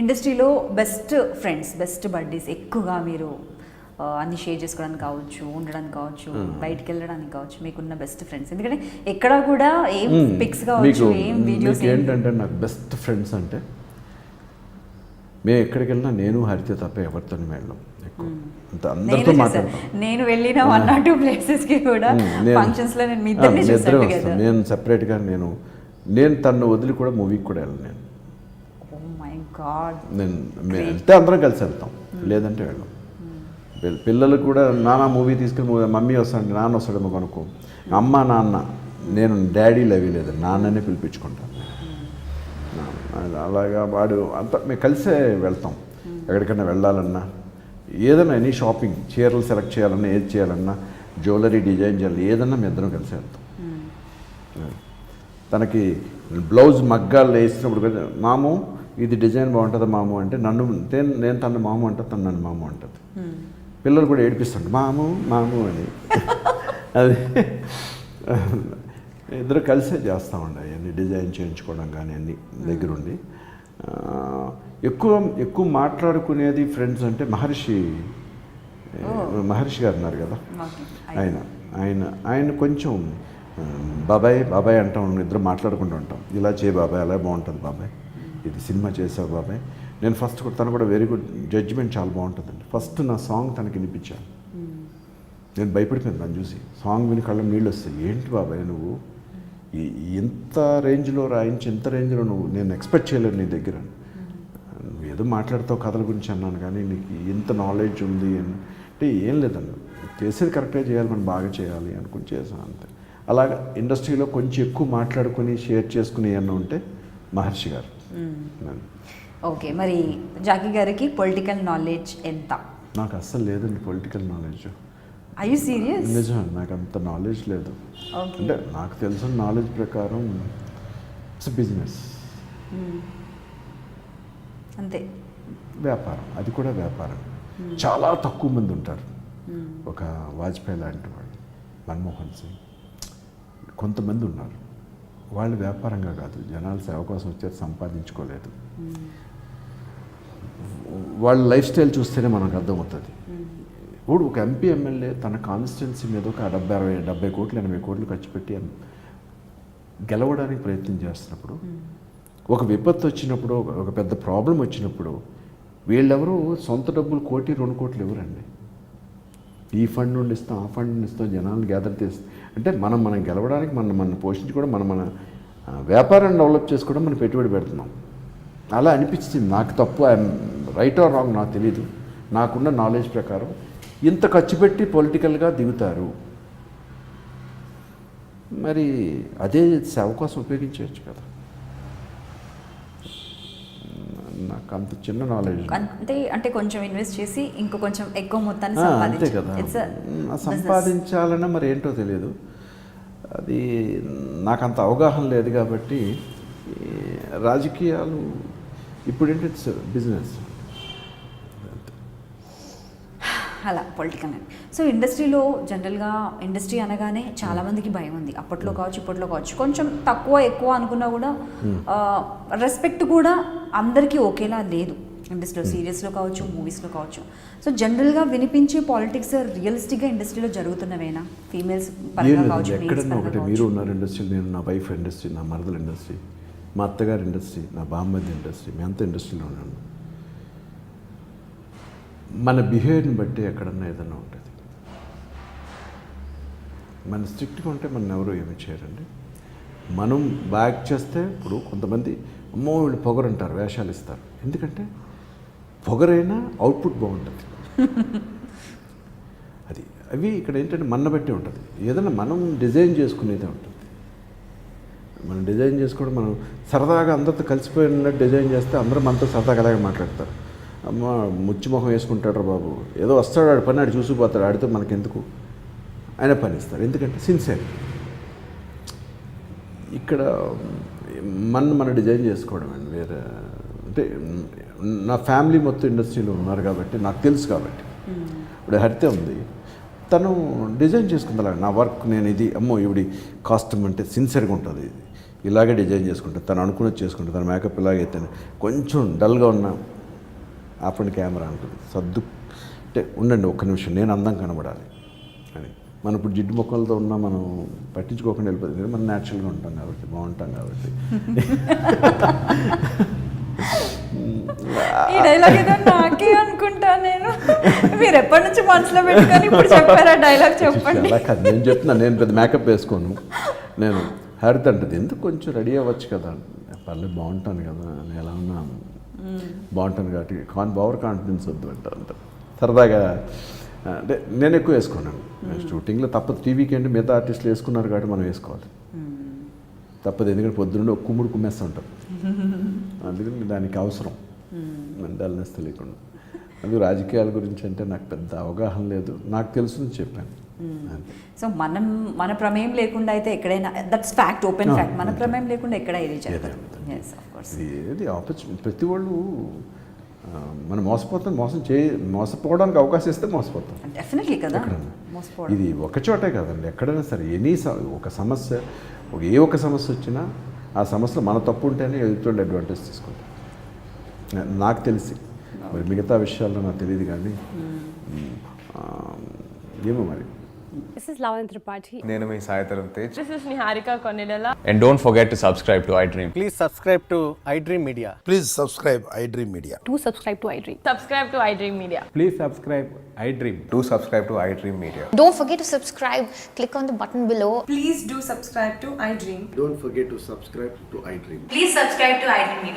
ఇండస్ట్రీలో best friends best buddies ఎక్కువగా మీరు అన్ని షేర్ చేసుకోవడానికి కావచ్చు ఉండడానికి కావచ్చు బయటికి వెళ్ళడానికి కావచ్చు మీకున్న బెస్ట్ ఫ్రెండ్స్. ఎందుకంటే ఎక్కడ కూడా ఏం పిక్స్ కావచ్చు ఏం వీడియోస్ ఏంటంటే నాకు బెస్ట్ ఫ్రెండ్స్ అంటే మేము ఎక్కడికి వెళ్ళినా నేను హరిత తప్ప ఎవరితో వెళ్ళాం అందరితో నేను వెళ్ళిన వన్ ఆర్ టూ ప్లేసెస్కి కూడా ఉమ్, నేను- ఫంక్షన్స్లో నేను మీ ఇద్దరిని చూసాను నేను సెపరేట్గా నేను నేను తను వదిలి కూడా మూవీకి కూడా వెళ్ళను నేను. గాడ్ నేను మేము వెళ్తే అందరం కలిసి వెళ్తాం. లేదంటే వెళ్ళం. పిల్ల- పిల్లలు కూడా నాన్న మూవీ తీసుకుని మమ్మీ వస్తాడు నాన్న వస్తాడేమో కనుక్కో. అమ్మ నాన్న నేను డాడీలు అవి లేదు నాన్ననే పిలిపించుకుంటాను అలాగా వాడు అంత మేము కలిసే వెళ్తాం. ఎక్కడికైనా వెళ్ళాలన్నా ఏదైనా ఎనీ షాపింగ్ చీరలు సెలెక్ట్ చేయాలన్నా ఏది చేయాలన్నా జ్యువెలరీ డిజైన్ చేయాలి ఏదన్నా మేము ఇద్దరం కలిసి వెళ్తాం. తనకి బ్లౌజ్ మగ్గాలు వేసినప్పుడు మాము ఇది డిజైన్ బాగుంటుంది మాము? అంటే నన్ను నేను నేను తను మాము అంటే తను నన్ను మాము అంటుంది. పిల్లలు కూడా ఏడిపిస్తుంటారు మాము మాము అని. అది ఇద్దరు కలిసే చేస్తామండి అవన్నీ డిజైన్ చేయించుకోవడం కానీ అన్ని దగ్గరుండి. ఆ, ఎక్కువ ఎక్కువ మాట్లాడుకునేది ఫ్రెండ్స్ అంటే మహర్షి మహర్షి గారు ఉన్నారు కదా? ఆయన ఆయన ఆయన కొంచెం బాబాయ్ బాబాయ్ అంటాం ఇద్దరు మాట్లాడుకుంటూ ఉంటాం. ఇలా చేయ బాబాయ్ అలా బాగుంటుంది బాబాయ్. ఇది సినిమా చేసావు బాబాయ్. నేను ఫస్ట్ తను కూడా వెరీ గుడ్ జడ్జిమెంట్ చాలా బాగుంటుందండి. ఫస్ట్ నా సాంగ్ తనకి వినిపించాను. నేను భయపడిపోయాను తను చూసి. సాంగ్ విని కళ్ళ నీళ్ళు వస్తాయి. ఏంటి బాబాయ్ నువ్వు? ఇంత రేంజ్లో రాయించి ఇంత రేంజ్లో నువ్వు నేను ఎక్స్పెక్ట్ చేయలేను నీ దగ్గర. నువ్వు ఏదో మాట్లాడతావు కథల గురించి అన్నాను కానీ నీకు ఇంత నాలెడ్జ్ ఉంది అని. అంటే ఏం లేదండి చేసేది కరెక్ట్గా చేయాలి మనం బాగా చేయాలి అనుకుని చేసాం అంతే. అలాగా ఇండస్ట్రీలో కొంచెం ఎక్కువ మాట్లాడుకుని షేర్ చేసుకుని ఏమన్నా ఉంటే మహర్షి గారు. ఓకే మరి జాకీ గారికి పొలిటికల్ నాలెడ్జ్ ఎంత? నాకు అస్సలు లేదండి పొలిటికల్ నాలెడ్జ్. ఐ సీరియస్ నిజం నాకు అంత నాలెడ్జ్ లేదు. అంటే నాకు తెలిసిన నాలెడ్జ్ ప్రకారం ఇట్స్ బిజినెస్ అంతే. వ్యాపారం అది కూడా వ్యాపారం. చాలా తక్కువ మంది ఉంటారు. ఒక వాజ్పేయి లాంటి వాళ్ళు మన్మోహన్ సింగ్. కొంతమంది ఉన్నారు. వాళ్ళు వ్యాపారంగా కాదు జనాలు సేవ కోసం వచ్చారు సంపాదించుకోలేదు. వాళ్ళ లైఫ్ స్టైల్ చూస్తేనే మనకు అర్థమవుతుంది. ఇప్పుడు ఒక ఎంపీ ఎమ్మెల్యే తన కాన్స్టిట్యున్సీ మీద ఒక డెబ్బై అరవై డెబ్బై కోట్లు ఎనభై కోట్లు ఖర్చు పెట్టి గెలవడానికి ప్రయత్నం చేస్తున్నప్పుడు ఒక విపత్తు వచ్చినప్పుడు ఒక- పెద్ద ప్రాబ్లం వచ్చినప్పుడు వీళ్ళెవరు సొంత డబ్బులు కోటి రెండు కోట్లు ఎవరండి? ఈ ఫండ్ నుండి ఇస్తాం ఆ ఫండ్ నుండి ఇస్తాం జనాలను గ్యాదర్ చేస్తాం అంటే మనం మనం గెలవడానికి మనం మనం పోషించుకోవడం మనం మన వ్యాపారాన్ని డెవలప్ చేసుకోవడం మనం పెట్టుబడి పెడుతున్నాం. అలా అనిపించింది. నాకు తప్పు ఐఎమ్ రైట్ ఆర్ రాంగ్ నాకు తెలియదు నాకున్న నాలెడ్జ్ ప్రకారం ఇంత ఖర్చు పెట్టి పొలిటికల్గా దిగుతారు. మరి అదే సేవ కోసం ఉపయోగించవచ్చు కదా. నాకు అంత చిన్న నాలెడ్జ్ అంటే అంటే కొంచెం ఇన్వెస్ట్ చేసి ఇంకో కొంచెం ఎక్కువ మొత్తాన్ని అంతే కదా. సంపాదించాలన్నా మరి ఏంటో తెలియదు. అది నాకు అంత అవగాహన లేదు కాబట్టి రాజకీయాలు ఇప్పుడు ఏంటి ఇట్స్ బిజినెస్ అలా పొలిటికల్ సో ఇండస్ట్రీలో జనరల్గా ఇండస్ట్రీ అనగానే చాలా మందికి భయం ఉంది. అప్పట్లో కావచ్చు ఇప్పట్లో కావచ్చు. కొంచెం తక్కువ ఎక్కువ అనుకున్నా కూడా రెస్పెక్ట్ కూడా అందరికీ ఒకేలా లేదు. ఇండస్ట్రీలో సీరియస్లో కావచ్చు మూవీస్లో కావచ్చు. సో జనరల్గా వినిపించే పాలిటిక్స్ రియలిస్టిక్గా ఇండస్ట్రీలో జరుగుతున్నవేనా? ఫీమేల్స్ పరంగా కావచ్చు ఒకటి. మీరు ఉన్నారు ఇండస్ట్రీ నేను నా వైఫ్ ఇండస్ట్రీ నా మరదల ఇండస్ట్రీ మా అత్తగారి ఇండస్ట్రీ నా బామ్మది ఇండస్ట్రీ మీ అంతా ఇండస్ట్రీలో ఉన్నాను మన బిహేవియర్ని బట్టి ఎక్కడన్నా ఏదన్నా ఉంటుంది. మన స్ట్రిక్ట్గా ఉంటే మన ఎవరు ఏమి చేయరండి? మనం బ్యాక్ చేస్తే ఇప్పుడు కొంతమంది అమ్మో వీళ్ళు పొగరంటారు వేషాలు ఇస్తారు. ఎందుకంటే పొగరైనా అవుట్పుట్ బాగుంటుంది. అది అవి ఇక్కడ ఏంటంటే మన బట్టి ఉంటుంది. ఏదైనా మనం డిజైన్ చేసుకునేదే ఉంటుంది. మనం డిజైన్ చేసుకోవడం మనం సరదాగా అందరితో కలిసిపోయినట్టు డిజైన్ చేస్తే అందరూ మనతో సరదాగా అలాగే మాట్లాడతారు. అమ్మ ముచ్చి మొహం వేసుకుంటాడు బాబు. ఏదో వస్తాడు ఆడు పని ఆడు చూసిపోతాడు ఆడితో మనకెందుకు? ఆయన పని ఇస్తారు. ఎందుకంటే సిన్సియర్ ఇక్కడ మన మన డిజైన్ చేసుకోవడం అండి వేరే. అంటే నా ఫ్యామిలీ మొత్తం ఇండస్ట్రీలో ఉన్నారు కాబట్టి నాకు తెలుసు కాబట్టి. ఇప్పుడు హరిత ఉంది. తను డిజైన్ చేసుకుంది నా వర్క్ నేను ఇది అమ్మో ఇవిడి కాస్ట్యూమ్ అంటే సిన్సియర్గా ఉంటుంది. ఇది ఇలాగే డిజైన్ చేసుకుంటుంది తను అనుకున్నది చేసుకుంటుంది తన మేకప్ ఇలాగే అయితే కొంచెం డల్గా ఉన్నా ఆపండి కెమెరా అంటుంది. సర్దు అంటే ఉండండి ఒక్క నిమిషం నేను అందం కనబడాలి అని. మనం ఇప్పుడు జిడ్డు మొక్కలతో ఉన్నా మనం పట్టించుకోకుండా వెళ్ళిపోతుంది మనం న్యాచురల్గా ఉంటాం కాబట్టి బాగుంటాం కాబట్టి. ఈ డైలాగ్ ఏదో నాకే అనుకుంటా నేను. మీరు ఎప్పటి నుంచి మనసులో పెట్టుకొని ఇప్పుడు చెప్పారా డైలాగ్ చెప్పండి. నేను చెప్తున్నా నేను పెద్ద మేకప్ వేసుకోను. నేను హరిత అంటది ఎందుకు కొంచెం రెడీ అవ్వచ్చు కదా? పర్లేదు బాగుంటాను కదా నేను ఎలా ఉన్నాను బాగుంటాను కాబట్టి కాన్ ఓవర్ కాన్ఫిడెన్స్ వద్దు అంటారు అంత. సరదాగా అంటే నేను ఎక్కువ వేసుకున్నాను. షూటింగ్లో తప్పదు. టీవీకి ఏంటి మిగతా ఆర్టిస్టులు వేసుకున్నారు కాబట్టి మనం వేసుకోవాలి. తప్పదు. ఎందుకంటే పొద్దున్నే ఒక కుమ్ముడు కుమ్మేస్తూ ఉంటాం అందుకని దానికి అవసరం. డల్నెస్ తెలియకుండా అది రాజకీయాల గురించి అంటే నాకు పెద్ద అవగాహన లేదు. నాకు తెలుసు చెప్పాను. సో మనం మన ప్రమేయం లేకుండా అయితే ఎక్కడైనా దట్స్ ఫ్యాక్ట్ ఓపెన్ ఫ్యాక్ట్ మన. ప్రమేయం లేకుండా ఎక్కడ ఇది ఇది ఆపర్చునిటీ ప్రతి వాళ్ళు మనం మోసపోతాం మోసం చే మోసపోవడానికి అవకాశం ఇస్తే మోసపోతాం డెఫినెట్లీ కదా ఇది ఒక చోటే కాదండి ఎక్కడైనా సరే ఎనీ ఒక సమస్య ఒక ఏ ఒక్క సమస్య వచ్చినా ఆ సమస్యలో మన తప్పు ఉంటేనే ఎదుటి అడ్వాంటేజ్ తీసుకుంటాం నాకు తెలిసి మరి మిగతా విషయాల్లో నాకు తెలియదు కానీ ఏమో మరి This is Lavan Tripathi. నేను మీ Sai Tarun Tej This is Niharika Konidala. And don't forget to subscribe to iDream Please subscribe to iDream Media. Please subscribe iDream Media. Do subscribe to iDream. Subscribe to iDream Media. Please subscribe iDream. To subscribe to iDream media Don't forget to subscribe. Click on the button below. Please do subscribe to iDream. Don't forget to subscribe to iDream. Please subscribe to iDream Media.